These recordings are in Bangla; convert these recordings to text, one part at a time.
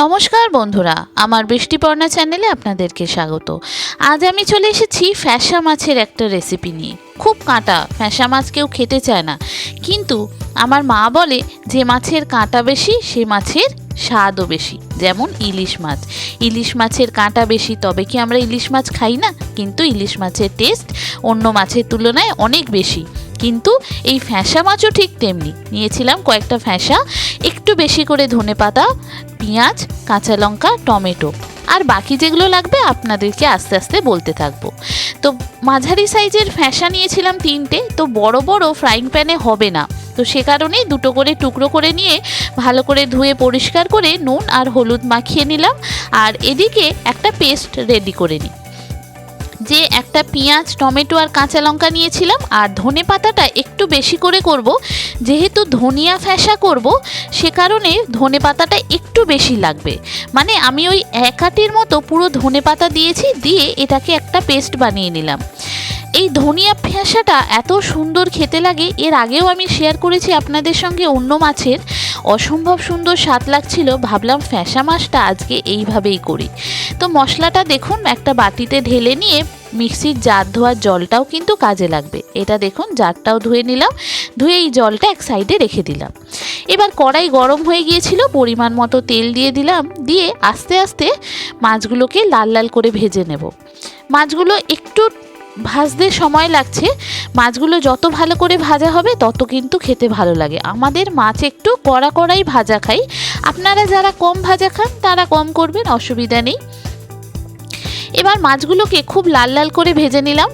নমস্কার বন্ধুরা, আমার বৃষ্টিপর্ণা চ্যানেলে আপনাদেরকে স্বাগত। আজ আমি চলে এসেছি ফ্যাসা মাছের একটা রেসিপি নিয়ে। খুব কাঁটা, ফ্যাসা মাছ কেউ খেতে চায় না। কিন্তু আমার মা বলে, যে মাছের কাঁটা বেশি, সে মাছের স্বাদও বেশি, যেমন ইলিশ মাছ। ইলিশ মাছের কাঁটা বেশি, তবে কি আমরা ইলিশ মাছ খাই না? কিন্তু ইলিশ মাছের টেস্ট অন্য মাছের তুলনায় অনেক বেশি। কিন্তু এই ফ্যাঁসা মাছও ঠিক তেমনি। নিয়েছিলাম কয়েকটা ফ্যাঁসা, একটু বেশি করে ধনে পাতা পেঁয়াজ, কাঁচা লঙ্কা, টমেটো। আর বাকি যেগুলো লাগবে আপনাদেরকে আস্তে আস্তে বলতে থাকব। তো মাঝারি সাইজের ফ্যাঁসা নিয়েছিলাম তিনটে, তো বড় বড় ফ্রাইং প্যানে হবে না। তো সে কারণে দুটো করে টুকরো করে নিয়ে ভালো করে ধুয়ে পরিষ্কার করে নুন আর হলুদ মাখিয়ে নিলাম। আর এদিকে একটা পেস্ট রেডি করে নিই। যে একটা পেঁয়াজ, টমেটো আর কাঁচা লঙ্কা নিয়েছিলাম আর ধনে পাতাটা একটু বেশি করে করব। যেহেতু ধনিয়া ফ্যাসা করব, সে কারণে ধনে পাতাটা একটু বেশি লাগবে। মানে আমি ওই এক মতো পুরো ধনে পাতা দিয়েছি, দিয়ে এটাকে একটা পেস্ট বানিয়ে নিলাম। এই ধনিয়া ফ্যাসাটা এত সুন্দর খেতে লাগে, এর আগেও আমি শেয়ার করেছি আপনাদের সঙ্গে অন্য মাছের। অসম্ভব সুন্দর স্বাদ লাগছিল, ভাবলাম ফ্যাসা মাছটা আজকে এইভাবেই করি। তো মশলাটা দেখুন, একটা বাটিতে ঢেলে নিয়ে মিক্সির জার ধোয়ার জলটাও কিন্তু কাজে লাগবে। এটা দেখুন, জারটাও ধুয়ে নিলাম, ধুয়ে এই জলটা এক সাইডে রেখে দিলাম। এবার কড়াই গরম হয়ে গিয়েছিল, পরিমাণ মতো তেল দিয়ে দিলাম, দিয়ে আস্তে আস্তে মাছগুলোকে লাল লাল করে ভেজে নেব। মাছগুলো একটু ভাজতে সময় লাগছে, মাছগুলো যত ভালো করে ভাজা হবে তত কিন্তু খেতে ভালো লাগে। আমাদের মাছ একটু কড়া কড়াই ভাজা খাই। আপনারা যারা কম ভাজা খান তারা কম করবেন, অসুবিধা নেই। এবার মাছগুলোকে খুব লাল লাল করে ভেজে নিলাম।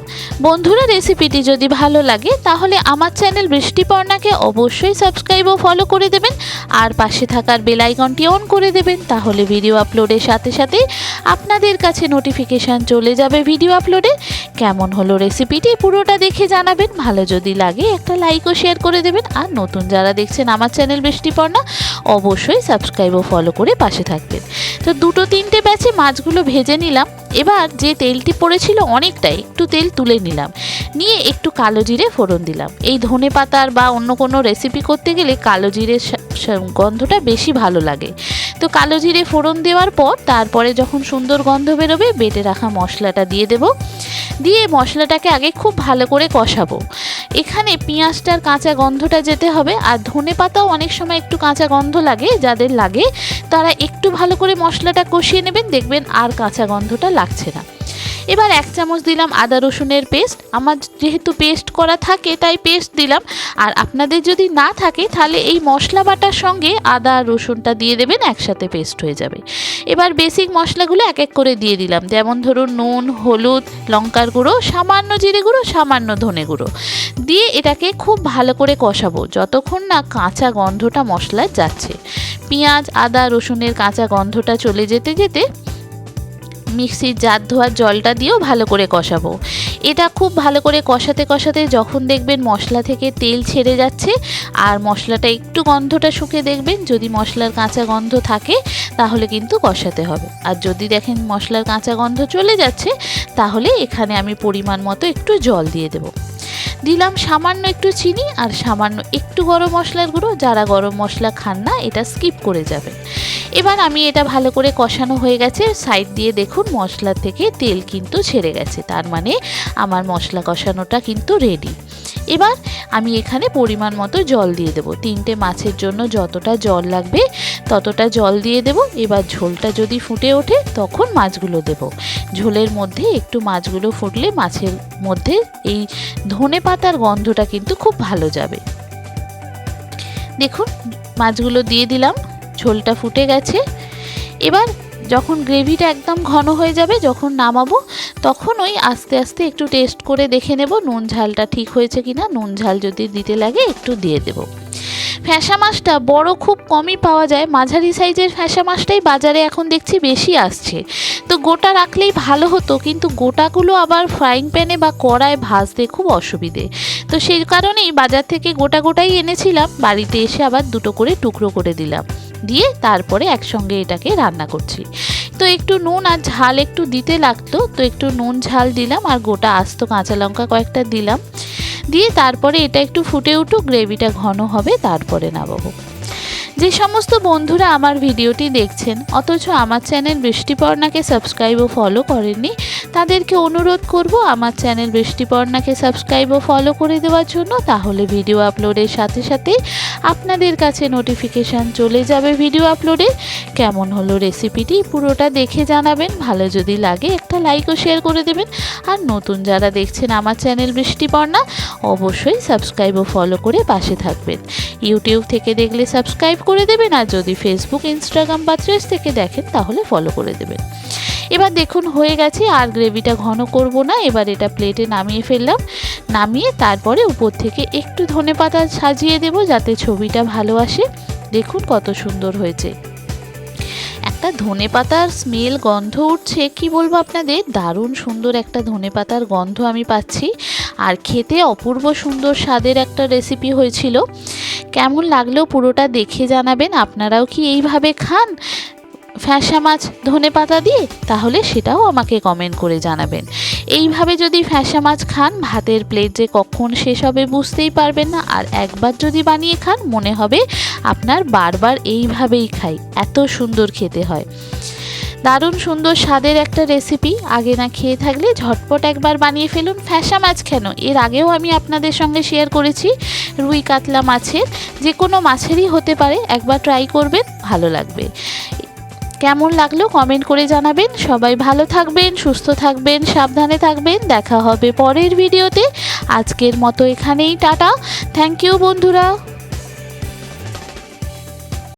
বন্ধুরা রেসিপিটি যদি ভালো লাগে, তাহলে আমার চ্যানেল বৃষ্টিপর্ণাকে অবশ্যই সাবস্ক্রাইব ও ফলো করে দেবেন, আর পাশে থাকার বেল আইকনটি অন করে দেবেন, তাহলে ভিডিও আপলোডের সাথে সাথে আপনাদের কাছে নোটিফিকেশান চলে যাবে ভিডিও আপলোডে। কেমন হলো রেসিপিটি পুরোটা দেখে জানাবেন, ভালো যদি লাগে একটা লাইক ও শেয়ার করে দেবেন, আর নতুন যারা দেখছেন আমার চ্যানেল বৃষ্টিপর্ণা, অবশ্যই সাবস্ক্রাইব ও ফলো করে পাশে থাকবেন। তো দুটো তিনটে ব্যাচে মাছগুলো ভেজে নিলাম, এবার যে তেলটি পড়েছিল অনেকটাই, একটু তেল তুলে নিলাম। নিয়ে একটু কালো জিরে ফোড়ন দিলাম। এই ধনে পাতার বা অন্য কোনো রেসিপি করতে গেলে কালো জিরের গন্ধটা বেশি ভালো লাগে। তো কালো জিরে ফোড়ন দেওয়ার পর তারপরে যখন সুন্দর গন্ধ বেরোবে, বেটে রাখা মশলাটা দিয়ে দেব। দিয়ে মশলাটাকে আগে খুব ভালো করে কষাবো। এখানে পেঁয়াজটার কাঁচা গন্ধটা যেতে হবে, আর ধনে পাতাও অনেক সময় একটু কাঁচা গন্ধ লাগে, যাদের লাগে, তারা একটু ভালো করে মশলাটা কষিয়ে নেবেন, দেখবেন আর কাঁচা গন্ধটা লাগছে না। এবার এক চামচ দিলাম আদা রসুনের পেস্ট। আমার যেহেতু পেস্ট করা থাকে, তাই পেস্ট দিলাম। আর আপনাদের যদি না থাকে, তাহলে এই মশলা বাটার সঙ্গে আদা রসুনটা দিয়ে দেবেন, একসাথে পেস্ট হয়ে যাবে। এবার বেসিক মশলাগুলো এক এক করে দিয়ে দিলাম। যেমন ধরুন, নুন, হলুদ, লঙ্কার গুঁড়ো, সামান্য জিরে গুঁড়ো, সামান্য ধনে গুঁড়ো। দিয়ে এটাকে খুব ভালো করে কষাবো, যতক্ষণ না কাঁচা গন্ধটা মশলায় যাচ্ছে। পেঁয়াজ, আদা, রসুনের কাঁচা গন্ধটা চলে যেতে যেতে মিক্সির জার ধোয়ার জলটা দিয়েও ভালো করে কষাবো। এটা খুব ভালো করে কষাতে কষাতে যখন দেখবেন মশলা থেকে তেল ছেড়ে যাচ্ছে, আর মশলাটা একটু গন্ধটা শুকে দেখবেন, যদি মশলার কাঁচা গন্ধ থাকে, তাহলে কিন্তু কষাতে হবে। আর যদি দেখেন মশলার কাঁচা গন্ধ চলে যাচ্ছে, তাহলে এখানে আমি পরিমাণ মতো একটু জল দিয়ে দেবো। দিলাম সামান্য একটু চিনি, আর সামান্য একটু গরম মশলার গুঁড়ো, যারা গরম মশলা খান না, এটা স্কিপ করে যাবেন। এবার আমি এটা ভালো করে কষানো হয়ে গেছে। সাইড দিয়ে দেখুন মশলা থেকে তেল কিন্তু ছেড়ে গেছে। তার মানে আমার মশলা কষানোটা কিন্তু রেডি এবার আমি এখানে পরিমাণ মতো জল দিয়ে দেবো। তিনটে মাছের জন্য যতটা জল লাগবে ততটা জল দিয়ে দেবো। এবার ঝোলটা যদি ফুটে ওঠে তখন মাছগুলো দেব। ঝোলের মধ্যে একটু মাছগুলো ফুটলে মাছের মধ্যে এই ধনে পাতার গন্ধটা কিন্তু খুব ভালো যাবে। দেখুন, মাছগুলো দিয়ে দিলাম। ঝোলটা ফুটে গেছে। এবার যখন গ্রেভিটা একদম ঘন হয়ে যাবে, যখন নামাবো, তখন ওই আস্তে আস্তে একটু টেস্ট করে দেখে নেব নুন ঝালটা ঠিক হয়েছে কি না নুন ঝাল যদি দিতে লাগে, একটু দিয়ে দেবো। ফ্যাঁসা মাছটা বড় খুব কমই পাওয়া যায়। মাঝারি সাইজের ফ্যাঁসা মাছটাই বাজারে এখন দেখছি বেশি আসছে। তো গোটা রাখলেই ভালো হতো, কিন্তু গোটাগুলো আবার ফ্রাইং প্যানে বা কড়ায় ভাজতে খুব অসুবিধে। তো সেই কারণেই বাজার থেকে গোটা গোটাই এনেছিলাম। বাড়িতে এসে আবার দুটো করে টুকরো করে দিলাম। দিয়ে তারপরে একসঙ্গে এটাকে রান্না করছি। তো একটু নুন আর ঝাল একটু দিতে লাগতো, তো একটু নুন ঝাল দিলাম আর গোটা আস্ত কাঁচা লঙ্কা কয়েকটা দিলাম। দিয়ে তারপরে এটা একটু ফুটে উঠুক, গ্রেভিটা ঘন হবে, তারপরে নামাবো। যে সমস্ত বন্ধুরা আমার ভিডিওটি দেখছেন, অথচ আমার চ্যানেল বৃষ্টিপর্ণাকে সাবস্ক্রাইব ও ফলো করেননি, তাদেরকে অনুরোধ করব আমার চ্যানেল বৃষ্টিপর্ণাকে সাবস্ক্রাইব ও ফলো করে দেওয়ার জন্য। তাহলে ভিডিও আপলোডের সাথে সাথে আপনাদের কাছে নোটিফিকেশান চলে যাবে ভিডিও আপলোডে। কেমন হলো রেসিপিটি পুরোটা দেখে জানাবেন, ভালো যদি লাগে একটা লাইক ও শেয়ার করে দেবেন। আর নতুন যারা দেখছেন আমার চ্যানেল বৃষ্টিপর্ণা, অবশ্যই সাবস্ক্রাইব ও ফলো করে পাশে থাকবেন। ইউটিউব থেকে দেখলে সাবস্ক্রাইব করে দেবেন আর যদি ফেসবুক ইনস্টাগ্রাম বা ট্রেস থেকে দেখেন, তাহলে ফলো করে দেবেন। এবার দেখুন, হয়ে গেছে, আর গ্রেভিটা ঘন করব না। এবার এটা প্লেটে নামিয়ে ফেললাম। নামিয়ে তারপরে উপর থেকে একটু ধনে পাতা সাজিয়ে দেব যাতে ছবিটা ভালো আসে। দেখুন কত সুন্দর হয়েছে। একটা ধনে পাতার স্মেল গন্ধ উঠছে, কি বলব আপনাদের? দারুণ সুন্দর একটা ধনে পাতার গন্ধ আমি পাচ্ছি। আর খেতে অপূর্ব সুন্দর স্বাদের একটা রেসিপি হয়েছিল। কেমন লাগলেও পুরোটা দেখে জানাবেন। আপনারাও কি এইভাবে খান ফ্যাঁসা মাছ ধনে পাতা দিয়ে? তাহলে সেটাও আমাকে কমেন্ট করে জানাবেন। এইভাবে যদি ফ্যাঁসা মাছ খান, ভাতের প্লেট যে কখন শেষ হবে বুঝতেই পারবেন না। আর একবার যদি বানিয়ে খান, মনে হবে আপনার বারবার এইভাবেই খাই। এত সুন্দর খেতে হয়। দারুণ সুন্দর স্বাদের একটা রেসিপি আগে না খেয়ে থাকলে ঝটপট একবার বানিয়ে ফেলুন ফ্যাসা মাছ কেন? এর আগেও আমি আপনাদের সঙ্গে শেয়ার করেছি রুই কাতলা মাছের। যে কোনো মাছেরই হতে পারে, একবার ট্রাই করবেন, ভালো লাগবে। কেমন লাগল কমেন্ট করে জানাবেন। সবাই ভালো থাকবেন, সুস্থ থাকবেন, সাবধানে থাকবেন। দেখা হবে পরের ভিডিওতে আজকের মতো এখানেই, টাটা। থ্যাংক ইউ বন্ধুরা।